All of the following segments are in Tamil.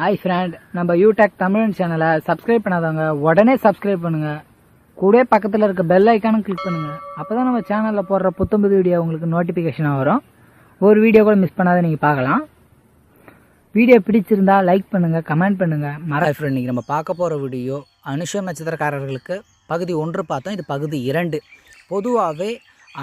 ஹாய் ஃப்ரெண்ட் நம்ம யூடெக் தமிழ் சேனலை சப்ஸ்கிரைப் பண்ணாதவங்க உடனே சப்ஸ்கிரைப் பண்ணுங்க. கூட பக்கத்தில் இருக்க பெல் ஐக்கானும் கிளிக் பண்ணுங்க. அப்பதான் நம்ம சேனலில் போடுற புத்தம்புது வீடியோ உங்களுக்கு நோட்டிஃபிகேஷனாக வரும். ஒரு வீடியோ கூட மிஸ் பண்ணாத நீங்கள் பார்க்கலாம். வீடியோ பிடிச்சிருந்தா லைக் பண்ணுங்க கமெண்ட் பண்ணுங்க. மர ஃப்ரெண்ட் இன்றைக்கி நம்ம பார்க்க போகிற வீடியோ அனுஷம் நட்சத்திரக்காரர்களுக்கு பகுதி ஒன்று பார்த்தோம். இது பகுதி இரண்டு. பொதுவாகவே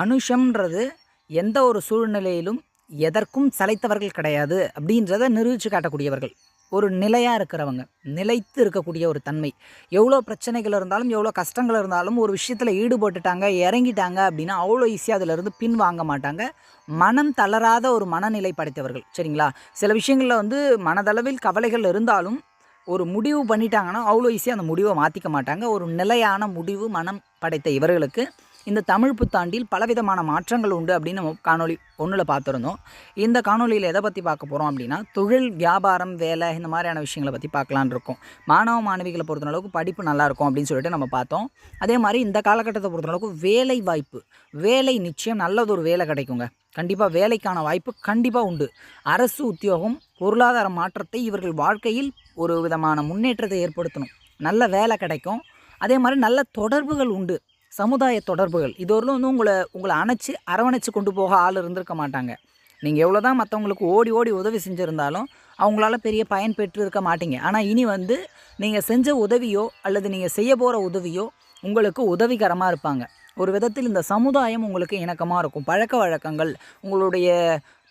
அனுஷம்ன்றது எந்த ஒரு சூழ்நிலையிலும் எதற்கும் சளைத்தவர்கள் கிடையாது அப்படின்றத நிரூபித்து காட்டக்கூடியவர்கள். ஒரு நிலையாக இருக்கிறவங்க நிலைத்து இருக்கக்கூடிய ஒரு தன்மை. எவ்வளோ பிரச்சனைகள் இருந்தாலும் எவ்வளோ கஷ்டங்கள் இருந்தாலும் ஒரு விஷயத்தில் ஈடுபட்டுட்டாங்க இறங்கிட்டாங்க அப்படின்னா அவ்வளோ ஈஸியாக அதிலிருந்து பின் வாங்க மாட்டாங்க. மனம் தளராத ஒரு மனநிலை படைத்தவர்கள் சரிங்களா? சில விஷயங்களில் வந்து மனதளவில் கவலைகள் இருந்தாலும் ஒரு முடிவு பண்ணிட்டாங்கன்னா அவ்வளோ ஈஸியாக அந்த முடிவை மாற்றிக்க மாட்டாங்க. ஒரு நிலையான முடிவு மனம் படைத்த இவர்களுக்கு இந்த தமிழ் புத்தாண்டில் பலவிதமான மாற்றங்கள் உண்டு அப்படின்னு நம்ம காணொளி ஒன்றில் பார்த்துருந்தோம். இந்த காணொளியில் எதை பற்றி பார்க்க போகிறோம் அப்படின்னா தொழில் வியாபாரம் வேலை இந்த மாதிரியான விஷயங்களை பற்றி பார்க்கலான் இருக்கும். மாணவ மாணவிகளை பொறுத்தளவுக்கு படிப்பு நல்லாயிருக்கும் அப்படின்னு சொல்லிட்டு நம்ம பார்த்தோம். அதே மாதிரி இந்த காலகட்டத்தை பொறுத்தளவுக்கு வேலை வாய்ப்பு வேலை நிச்சயம் நல்லதொரு வேலை கிடைக்குங்க. கண்டிப்பாக வேலைக்கான வாய்ப்பு கண்டிப்பாக உண்டு. அரசு உத்தியோகம் பொருளாதார மாற்றத்தை இவர்கள் வாழ்க்கையில் ஒரு விதமான முன்னேற்றத்தை ஏற்படுத்தணும். நல்ல வேலை கிடைக்கும். அதே மாதிரி நல்ல தொடர்புகள் உண்டு. சமுதாய தொடர்புகள். இதோரில் வந்து உங்களை உங்களை அணைச்சி அரவணைச்சு கொண்டு போக ஆள் இருந்திருக்க மாட்டாங்க. நீங்கள் எவ்வளோ தான் மற்றவங்களுக்கு ஓடி ஓடி உதவி செஞ்சுருந்தாலும் அவங்களால பெரிய பயன் பெற்று இருக்க மாட்டீங்க. ஆனால் இனி வந்து நீங்கள் செஞ்ச உதவியோ அல்லது நீங்கள் செய்ய போகிற உதவியோ உங்களுக்கு உதவிகரமாக இருப்பாங்க. ஒரு விதத்தில் இந்த சமுதாயம் உங்களுக்கு இணக்கமாக இருக்கும். பழக்க வழக்கங்கள் உங்களுடைய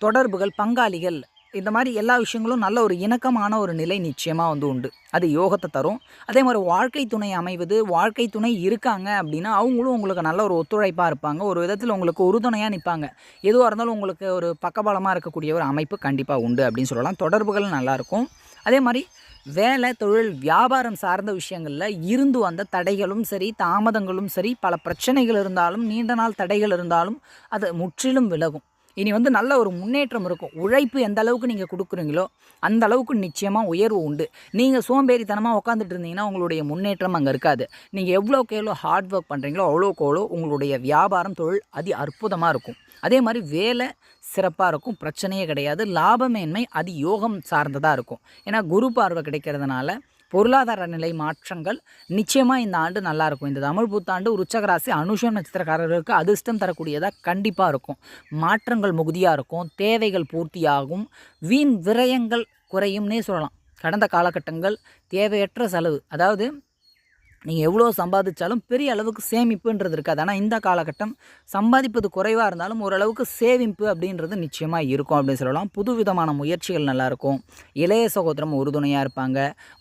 தொடர்புகள் பங்காளிகள் இந்த மாதிரி எல்லா விஷயங்களும் நல்ல ஒரு இணக்கமான ஒரு நிலை நிச்சயமாக வந்து உண்டு. அது யோகத்தை தரும். அதே மாதிரி வாழ்க்கை துணை அமைவது வாழ்க்கை துணை இருக்காங்க அப்படின்னா அவங்களும் உங்களுக்கு நல்ல ஒரு ஒத்துழைப்பாக இருப்பாங்க. ஒரு விதத்தில் உங்களுக்கு உறுதுணையாக நிற்பாங்க எதுவாக இருந்தாலும் உங்களுக்கு ஒரு பக்கபலமாக இருக்கக்கூடிய ஒரு அமைப்பு கண்டிப்பாக உண்டு அப்படின்னு சொல்லலாம். தொடர்புகள் நல்லாயிருக்கும் அதே மாதிரி வேலை தொழில் வியாபாரம் சார்ந்த விஷயங்களில் இருந்து வந்த தடைகளும் சரி தாமதங்களும் சரி பல பிரச்சனைகள் இருந்தாலும் நீண்ட நாள் தடைகள் இருந்தாலும் அது முற்றிலும் விலகும். இனி வந்து நல்ல ஒரு முன்னேற்றம் இருக்கும். உழைப்பு எந்த அளவுக்கு நீங்கள் கொடுக்குறீங்களோ அந்த அளவுக்கு நிச்சயமாக உயர்வு உண்டு. நீங்கள் சோம்பேறித்தனமாக உட்காந்துட்டு இருந்தீங்கன்னா உங்களுடைய முன்னேற்றம் அங்கே இருக்காது. நீங்கள் எவ்வளோக்கு எவ்வளோ ஹார்ட் ஒர்க் பண்ணுறீங்களோ அவ்வளோக்கு அவ்வளோ உங்களுடைய வியாபாரம் தொழில் அதி அற்புதமாக இருக்கும். அதே மாதிரி வேலை சிறப்பாக இருக்கும். பிரச்சனையே கிடையாது. லாபமேன்மை அது யோகம் சார்ந்ததாக இருக்கும். ஏன்னா குரு பார்வை கிடைக்கிறதுனால பொருளாதார நிலை மாற்றங்கள் நிச்சயமாக இந்த ஆண்டு நல்லாயிருக்கும். இந்த தமிழ் புத்தாண்டு உச்சகராசி அனுஷம் நட்சத்திரக்காரர்களுக்கு அதிர்ஷ்டம் தரக்கூடியதாக கண்டிப்பாக இருக்கும். மாற்றங்கள் மிகுதியாக இருக்கும். தேவைகள் பூர்த்தியாகும். வீண் விரயங்கள் குறையும்னே சொல்லலாம். கடந்த காலகட்டங்கள் தேவையற்ற செலவு. அதாவது நீங்கள் எவ்வளோ சம்பாதிச்சாலும் பெரிய அளவுக்கு சேமிப்புன்றது இருக்காது. ஆனால் இந்த காலகட்டம் சம்பாதிப்பது குறைவாக இருந்தாலும் ஓரளவுக்கு சேமிப்பு அப்படின்றது நிச்சயமாக இருக்கும் அப்படின்னு சொல்லலாம். புது விதமான முயற்சிகள் நல்லாயிருக்கும் இளைய சகோதரம் உறுதுணையாக இருப்பாங்க.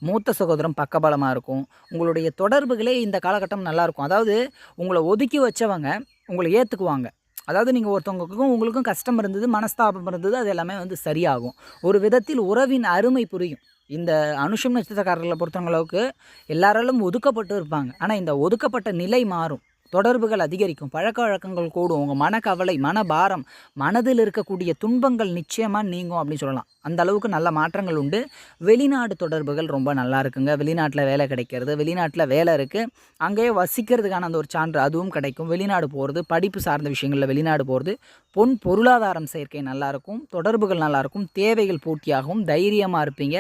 மூத்த சகோதரம் பக்கபலமாக இருக்கும். உங்களுடைய தொடர்புகளே இந்த காலகட்டம் நல்லாயிருக்கும் அதாவது உங்களை ஒதுக்கி வச்சவங்க உங்களை ஏற்றுக்குவாங்க அதாவது நீங்கள் ஒருத்தவங்களுக்கும் உங்களுக்கும் கஷ்டம் இருந்தது மனஸ்தாபம் இருந்தது அது எல்லாமே வந்து சரியாகும். ஒரு விதத்தில் உறவின் அருமை புரியும். இந்த அனுஷம் நட்சத்திரக்காரர்களை பொறுத்தவங்களவுக்கு எல்லாராலும் ஒதுக்கப்பட்டு இருப்பாங்க. ஆனால் இந்த ஒதுக்கப்பட்ட நிலை மாறும். தொடர்புகள் அதிகரிக்கும். பழக்க வழக்கங்கள் கூடும். உங்கள் மனக்கவலை மனபாரம் மனதில் இருக்கக்கூடிய துன்பங்கள் நிச்சயமாக நீங்கும் அப்படின்னு சொல்லலாம். அந்த அளவுக்கு நல்ல மாற்றங்கள் உண்டு. வெளிநாடு தொடர்புகள் ரொம்ப நல்லா இருக்குங்க. வெளிநாட்டில் வேலை கிடைக்கிறது வெளிநாட்டில் வேலை இருக்குது அங்கேயே வசிக்கிறதுக்கான அந்த ஒரு சான்று அதுவும் கிடைக்கும். வெளிநாடு போகிறது படிப்பு சார்ந்த விஷயங்களில் வெளிநாடு போகிறது பொன் பொருளாதாரம் சேர்க்கை நல்லாயிருக்கும் தொடர்புகள் நல்லாயிருக்கும் தேவைகள் பூர்த்தியாகவும் தைரியமாக இருப்பீங்க.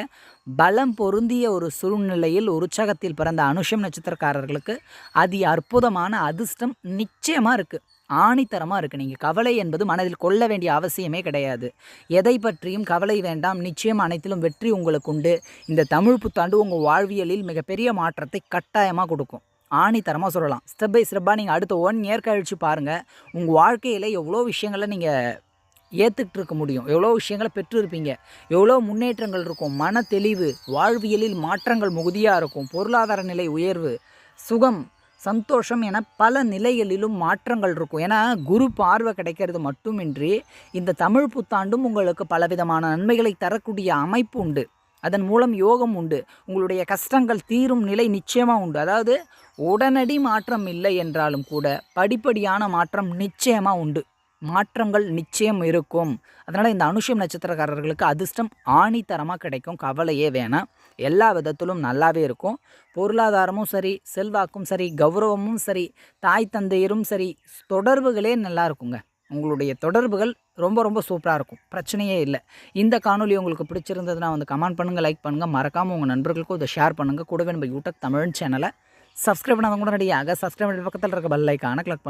பலம் பொருந்திய ஒரு சூழ்நிலையில் உற்சாகத்தில் பிறந்த அனுஷம் நட்சத்திரக்காரர்களுக்கு அதி அற்புதமான அதிர்ஷ்டம் நிச்சயமாக இருக்குது ஆணித்தரமாக இருக்குது நீங்கள் கவலை என்பது மனதில் கொள்ள வேண்டிய அவசியமே கிடையாது. எதை பற்றியும் கவலை வேண்டாம். நிச்சயம் அனைத்திலும் வெற்றி உங்களுக்கு உண்டு. இந்த தமிழ் புத்தாண்டு உங்கள் வாழ்வியலில் மிகப்பெரிய மாற்றத்தை கட்டாயமாக கொடுக்கும். ஆணித்தரமாக சொல்லலாம். ஸ்டெப் பை ஸ்டெப்பாக நீங்கள் அடுத்த ஒன் இயர் கழித்து பாருங்கள் உங்கள் வாழ்க்கையில் எவ்வளோ விஷயங்களை நீங்கள் ஏற்றுக்கிட்டு இருக்க முடியும் எவ்வளோ விஷயங்களை பெற்றிருப்பீங்க. எவ்வளோ முன்னேற்றங்கள் இருக்கும். மன தெளிவு வாழ்வியலில் மாற்றங்கள் மிகுதியாக இருக்கும். பொருளாதார நிலை உயர்வு சுகம் சந்தோஷம் என பல நிலைகளிலும் மாற்றங்கள் இருக்கும். ஏன்னா குரு பார்வை கிடைக்கிறது மட்டுமின்றி இந்த தமிழ் புத்தாண்டும் உங்களுக்கு பலவிதமான நன்மைகளை தரக்கூடிய அமைப்பு உண்டு. அதன் மூலம் யோகம் உண்டு. உங்களுடைய கஷ்டங்கள் தீரும் நிலை நிச்சயமாக உண்டு. அதாவது உடனடி மாற்றம் இல்லை என்றாலும் கூட படிப்படியான மாற்றம் நிச்சயமாக உண்டு. மாற்றங்கள் நிச்சயம் இருக்கும். அதனால் இந்த அனுஷம் நட்சத்திரக்காரர்களுக்கு அதிர்ஷ்டம் ஆணித்தரமாக கிடைக்கும். கவலையே வேணாம். எல்லா விதத்திலும் நல்லாவே இருக்கும். பொருளாதாரமும் சரி செல்வாக்கும் சரி கௌரவமும் சரி தாய் தந்தையரும் சரி தொடர்புகளே நல்லா இருக்குங்க. உங்களுடைய தொடர்புகள் ரொம்ப ரொம்ப சூப்பராக இருக்கும். பிரச்சனையே இல்லை. இந்த காணொலி உங்களுக்கு பிடிச்சிருந்ததுன்னா வந்து கமெண்ட் பண்ணுங்கள் லைக் பண்ணுங்கள் மறக்காமல் உங்கள் நண்பர்களுக்கும் இதை ஷேர் பண்ணுங்கள் கூடவே நம்ம யூடியூப் தமிழ் சேனலை சப்ஸ்கிரைப் பண்ணாதவங்க உடனடியாக சப்ஸ்கிரைப் பண்ணி பக்கத்தில் இருக்க பெல் ஐக்கான கிளிக்